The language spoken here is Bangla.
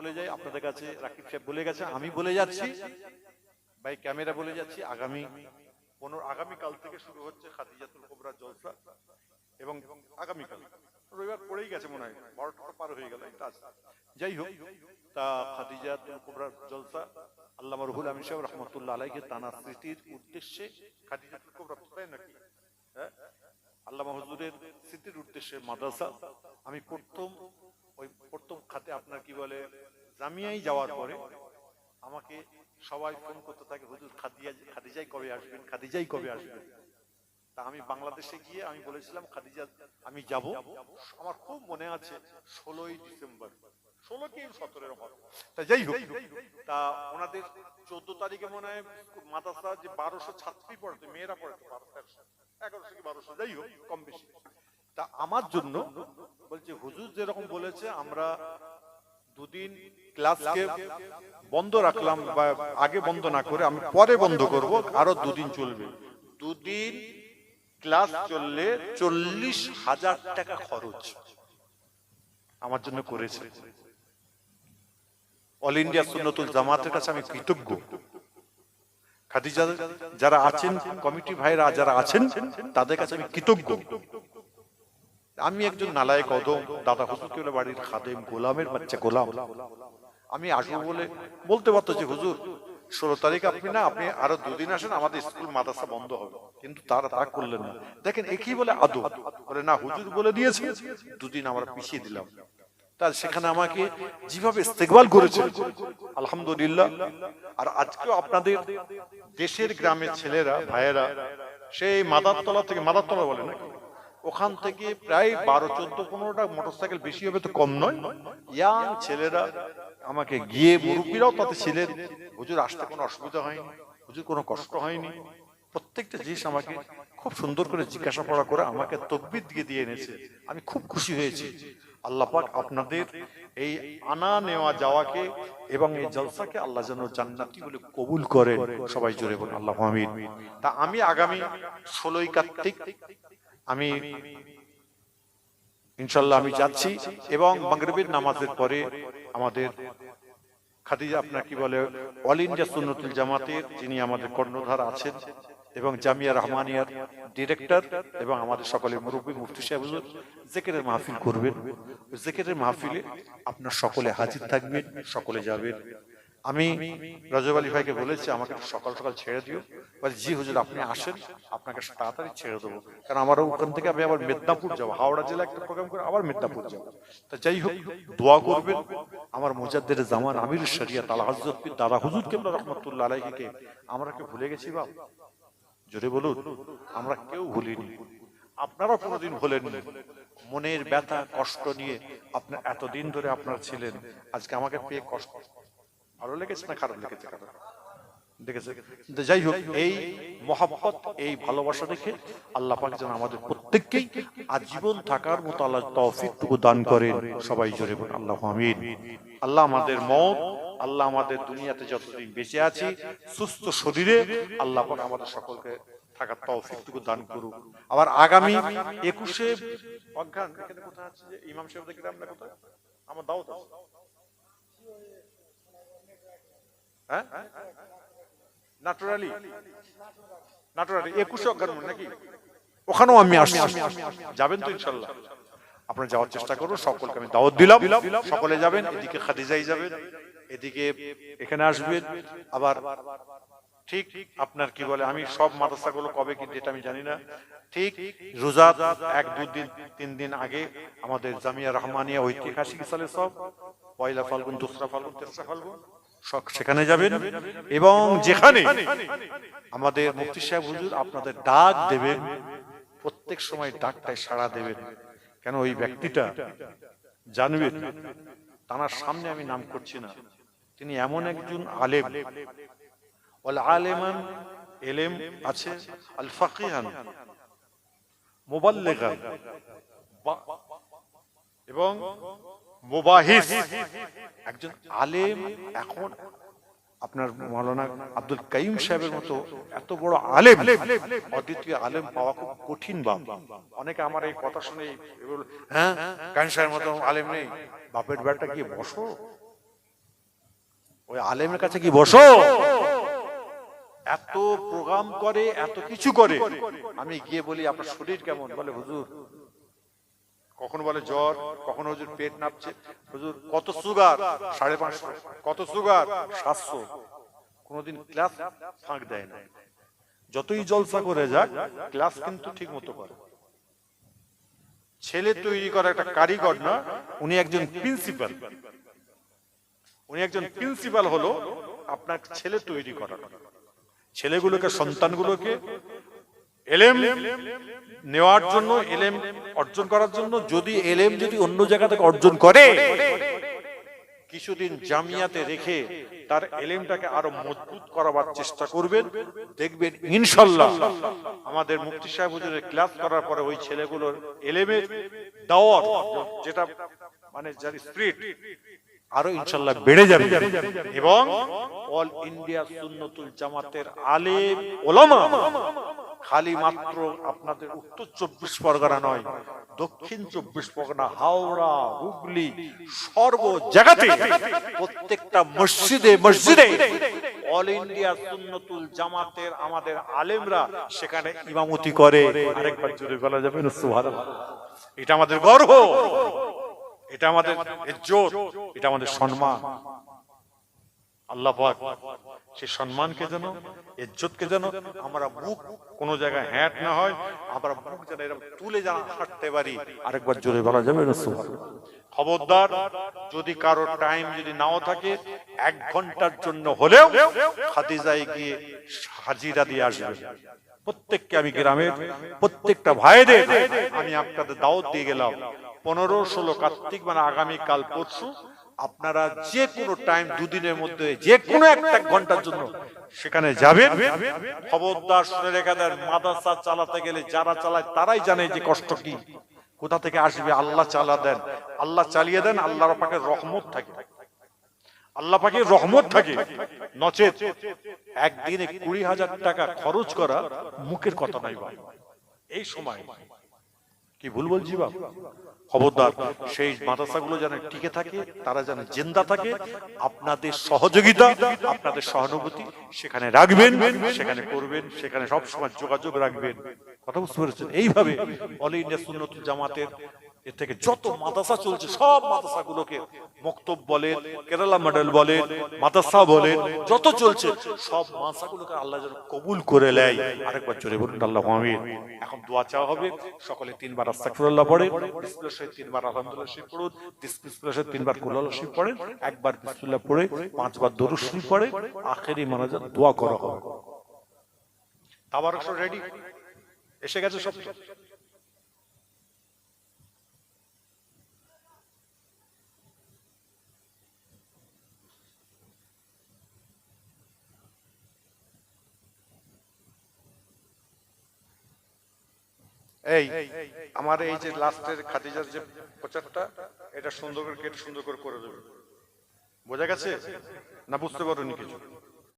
বলে যাই আপনাদের কাছে রাকিব সাহেব বলে গেছে, আমি বলে যাচ্ছি। ভাই, ক্যামেরা বলে যাচ্ছি, আগামী পনেরো আগামীকাল থেকে শুরু হচ্ছে খাদিজাতুল কোবরা জলসা এবং আগামীকাল রবিবার পড়েই গেছে মনে হয়, বারোটা পার হয়ে গেল যাই হোক, তা খাদিজাতুল কোবরা জলসা আল্লামা রুহুল আমিন সাহেব রহমতুল্লাহ আলাইকে তানার স্মৃতির উদ্দেশ্যে, খাদিজাতুল কোবরা তাই নাকি? হ্যাঁ? আল্লামা হুজুরের স্মৃতির উদ্দেশ্যে মাদ্রাসা। আমি প্রথম ওই প্রথম খাতে আপনার কি বলে জামিয়াই যাওয়ার পরে আমাকে সবাই ফোন করতে থাকে হুজুর খাদিয়া খাদিজাই কবে আসবেন? খাদিজাই কবে আসবেন? তা আমি বাংলাদেশে গিয়ে আমি বলেছিলাম খাদিজা আমি যাব। আমার খুব মনে আছে ষোলোই ডিসেম্বর ষোলো কি সতেরো তা যাই হোক। তা ওনাদের চোদ্দ তারিখে মনে হয় মাদ্রাসা যে বারোশো ছাত্রী পড়াতে মেয়েরা পড়াতে বারোশো এগারোশো কি বারোশো যাই হোক কম বেশি। তা আমার জন্য বলছে হুজুর যেরকম বলেছে আমরা দুদিন ক্লাসকে বন্ধ রাখলাম বা আগে বন্ধ না করে আমি পরে বন্ধ করব আরও দুদিন চলবে। দুদিন ক্লাস চললে চল্লিশ হাজার টাকা খরচ। আমার জন্য করেছে। অল ইন্ডিয়া সুন্নতুল জামাতের কাছে আমি কৃতজ্ঞ। খাদিজা যারা আছেন কমিটি ভাইরা যারা আছেন তাদের কাছে আমি কৃতজ্ঞ। আমি একজন নালায় কদম দাদা হুজুর কেউ বাড়ির খাদেম গোলামের বাচ্চা গোলাম। আমি আসব বলে বলতে পারতো যে হুজুর ষোলো তারিখ আপনি না আপনি আরও দুদিন আসেন আমাদের স্কুল মাদ্রাসা বন্ধ হবে। কিন্তু তারা তা করলেন না। দেখেন একই বলে আদৌ বলে না হুজুর বলে দিয়েছে দুদিন আমরা পিছিয়ে দিলাম। তার সেখানে আমাকে যেভাবে ইস্তেকবাল করেছে আলহামদুলিল্লাহ। আর আজকেও আপনাদের দেশের গ্রামের ছেলেরা ভাইয়েরা সেই মাদারতলা থেকে মাদারতলা বলে নাকি? ওখান থেকে প্রায় বারো চোদ্দ পনেরোটা মোটরসাইকেল বেশি হবে তো কম নয়। ইয়াং ছেলেরা আমাকে গিয়ে মুরব্বীরাও তাতে ছিলেন। হুজুর আসতে কোনো অসুবিধা হয়নি হুজুর কোনো কষ্ট হয়নি। প্রত্যেকটা জিনিস আমাকে খুব সুন্দর করে জিজ্ঞাসা পড়া করে আমাকে তকবির দিয়ে দিয়ে এনেছে। আমি খুব খুশি হয়েছি। আল্লাহ পাক আপনাদের এই আনা নেওয়া যাওয়াকে এবং এই জলসাকে আল্লাহ যেন জান্নাতি বলে কবুল করে। সবাই জোরে বলেন আল্লাহ আমিন। তা আমি আগামী ষোলোই কার্তিক আমি ইনশাল্লাহ আমি যাচ্ছি এবং মাগরিবের নামাজের পরে আমাদের খাদিজা আপনার কি বলে অল ইন্ডিয়া সুন্নতুল জামাতের যিনি আমাদের কর্ণধার আছেন এবং জামিয়া রহমানিয়ার ডিরেক্টর এবং আমাদের সকলে মুরব্বী মুফতি সাহেব জেকেরের মাহফিল করবেন। জেকেরের মাহফিলে আপনার সকলে হাজির থাকবেন সকলে যাবেন। আমি রজব আলী ভাইকে বলেছি, আমাকে সকাল সকাল ছেড়ে দিও। বলে, জি হুজুর, আপনি আসেন, আপনাকে তাড়াতাড়ি ছেড়ে দেবো। কারণ আমার ওখান থেকে আমি আবার মেদিনীপুর যাব, হাওড়া জেলা একটা প্রোগ্রাম করে আবার মেদিনীপুর যাব। তা যাই হোক, দোয়া করবেন। আমার মোজাদ্দের জামান আমির শরিয়া তালা হজরত দাদা হুজুর কেমন রহমতুল্লাহ আলাইকে আমরা কি ভুলে গেছি বাপ? জোরে বলুন, আমরা কেউ ভুলিনি। আপনারাও কোনোদিন ভুলেননি। মনের ব্যথা, কষ্ট নিয়ে আপনার এতদিন ধরে আপনার ছিলেন, আজকে আমাকে পেয়ে কষ্ট। ভালো লেগেছে না খারাপ লেগেছে? কারও দেখেছে যাই হোক এই মহাব্বত এই ভালোবাসা দেখে আল্লাহ পাক যেন আমাদের প্রত্যেককেই আজীবন থাকার মতো আল্লাহ তৌফিকটুকু দান করেন। সবাই জোরে বলুন আল্লাহ আমিন। আল্লাহ আমাদের মত আল্লাহ আমাদের দুনিয়াতে যতদিন বেঁচে আছি সুস্থ শরীরে আল্লাহ পাক আমাদের সকলকে থাকার তৌফিকটুকু দান করুক। আবার আগামী একুশে অজ্ঞান এখানে কোথায় আছে ইমাম সাহেব দেখে আমরা কোথায়? আমার দাওয়াত আছে। হ্যাঁ? নাটোরালি নাটোরালি একুশে নাকি? ওখানেও আমি যাবেন তো ইনশাল্লাহ। আপনারা যাওয়ার চেষ্টা সকলকে আমি সকলে যাবেন। খাদিজাই যাবেন এদিকে এখানে আবার ঠিক আপনার কি বলে, আমি সব মাদ্রাসাগুলো কবে কি যেটা আমি জানি না। ঠিক রোজা এক, দুই দিন, তিন দিন আগে আমাদের জামিয়া রহমানিয়া ঐতিহাসিক সব, পয়লা ফাল্গুন, দোসরা ফাল্গুন, তেসরা ফাল্গুন। সেখানে যাবেন এবং যেখানে আমাদের মুফতি সাহেব হুজুর আপনাদের ডাক দেবেন। প্রত্যেক সময় ডাকটায় সাড়া দেবেন। কেন ওই ব্যক্তিটা জানবেন? তার সামনে আমি নাম করছি না। তিনি এমন একজন আলেম। আলেমান এলেম আছে আল ফাকিহান মুবাল্লিগান। বা- এবং মুবাহিস। একজন আলেম এখন আপনার মৌলানা আব্দুল কাইম সাহেবের মতো এত বড় আলেম, অদ্বিতীয় আলেম পাওয়া খুব কঠিন বাপ। অনেকে আমার এই কথা শুনে হ্যাঁ কাইম সাহেবের মতো আলেম নেই। বাপের গিয়ে বসো। ওই আলেমের কাছে কি বসো। এত প্রোগ্রাম করে, এত কিছু করে। আমি গিয়ে বলি, আপনার শরীর কেমন? বলে, হুজুর কখনো বলে জ্বর, কখনো হুজুর পেট নাপছে। হুজুর, কত সুগার? সাড়ে পাঁচশো। কত সুগার? সাতশো। কোনোদিন ক্লাস ফাঁক দেয় না। যতই জলসা করে যাক, ক্লাস কিন্তু ঠিক মতো করে। ছেলে তৈরি করা একটা কারিগর না, উনি একজন প্রিন্সিপাল। উনি একজন প্রিন্সিপাল হলো আপনার ছেলে তৈরি করা ছেলেগুলোকে, সন্তানগুলোকে এলেম নেওয়ার জন্য এলেম অর্জন করার জন্য যদি এলেম যদি অন্য জায়গা থেকে অর্জন করে, কিছুদিন জামিয়াতে রেখে তার এলেমটাকে আরও মজবুত করাবার চেষ্টা করবেন, দেখবেন ইনশাল্লাহ আমাদের মুফতি সাহেব ক্লাস করার পরে ওই ছেলেগুলোর এলেমের দাওয়াত যেটা মানে যার স্পিরিট আরও ইনশাল্লাহ বেড়ে যাবে। এবং অল ইন্ডিয়া সুন্নতুল জামাতের আলেম ওলামা খালি মাত্র আপনাদের উত্তর চব্বিশ পরগনা নয়, দক্ষিণ চব্বিশ পরগনা, হাওড়া, হুগলি সর্ব জায়গাতে প্রত্যেকটা মসজিদে মসজিদে অল ইন্ডিয়া সুন্নতুল জামাতের আমাদের আলেমরা সেখানে ইমামতি করে। আরেকবার জোরে বলা যাবে এটা আমাদের গর্ব, এটা আমাদের ইজ্জত, এটা আমাদের সম্মান। আল্লাহ সেই সম্মানকে যেন, ইজ্জতকে যেন আমরা মুখ কোনো জায়গায় হ্যাট না হয়, আমরা মুখ যেন এরকম তুলে যেন হাঁটতে পারি। আরেকবার জোরে বলা যাবে খবরদার, যদি কারও টাইম যদি নাও থাকে, এক ঘণ্টার জন্য হলেও খাদিজায় গিয়ে হাজিরা দিয়ে আসবে। প্রত্যেককে আমি গ্রামের, প্রত্যেকটা ভাইদের আমি আপনাদের দাওয়াত দিয়ে গেলাম। পনেরো, ষোলো কার্তিক মানে আগামী কাল পরশু আপনারা যে কোনো টাইম দুদিনের মধ্যে যে কোনো একটা ঘণ্টার জন্য সেখানে যাবেন। খবরদার শুনে রেখে দেন মাদ্রাসা চালাতে গেলে যারা চালায় তারাই জানে যে কষ্ট কি। কোথা থেকে আসবে? আল্লাহ চালা দেন। আল্লাহ চালিয়ে দেন, আল্লাহর পাকের রহমত থাকে। আল্লাহ পাকের রহমত থাকে। নচেত একদিনে কুড়ি হাজার টাকা খরচ করা মুখের কথা নাই এই সময় কি ভুল বলছি বাপ? খবরদার, সেই মাদ্রাসাগুলো যেন টিকে থাকে, তারা যেন জিন্দা থাকে, আপনাদের সহযোগিতা, আপনাদের সহানুভূতি সেখানে রাখবেন, সেখানে করবেন, সেখানে সবসময় যোগাযোগ রাখবেন। কথা বুঝতে পেরেছেন? এইভাবে অল ইন্ডিয়া সুন্নত জামাতের এর থেকে যত মাদ্রাসা চলছে, সব মাদ্রাসাগুলোকে মক্তব বলেন, কেরালা মডেল বলেন, মাদ্রাসা বলেন, যত চলছে, সব মাদ্রাসাগুলোকে আল্লাহ যেন কবুল করে নেয়। আরেকবার চলে বলুন, আল্লাহ আমিন। এখন দোয়া চাওয়া হবে, সকলে তিনবার আস্তাগফিরুল্লাহ পড়ে তিনবার আলহামদুলিল্লাহ শরীফ পড়ুন, বিসমিল্লাহ তিনবার কুল্লাহ শরীফ পড়েন, একবার বিসমিল্লাহ পড়ে, পাঁচবার দরুদ শরীফ পড়ে, আখেরি মানাজাত দোয়া করা হবে। তাবারক রেডি? এসে গেছে সব? এই আমার এই যে লাস্টের খাদিজার যে প্রচারটা এটা সুন্দর করে কেটে সুন্দর করে করে দেবে। বোঝা গেছে? না বুঝতে পারোনি কিছু।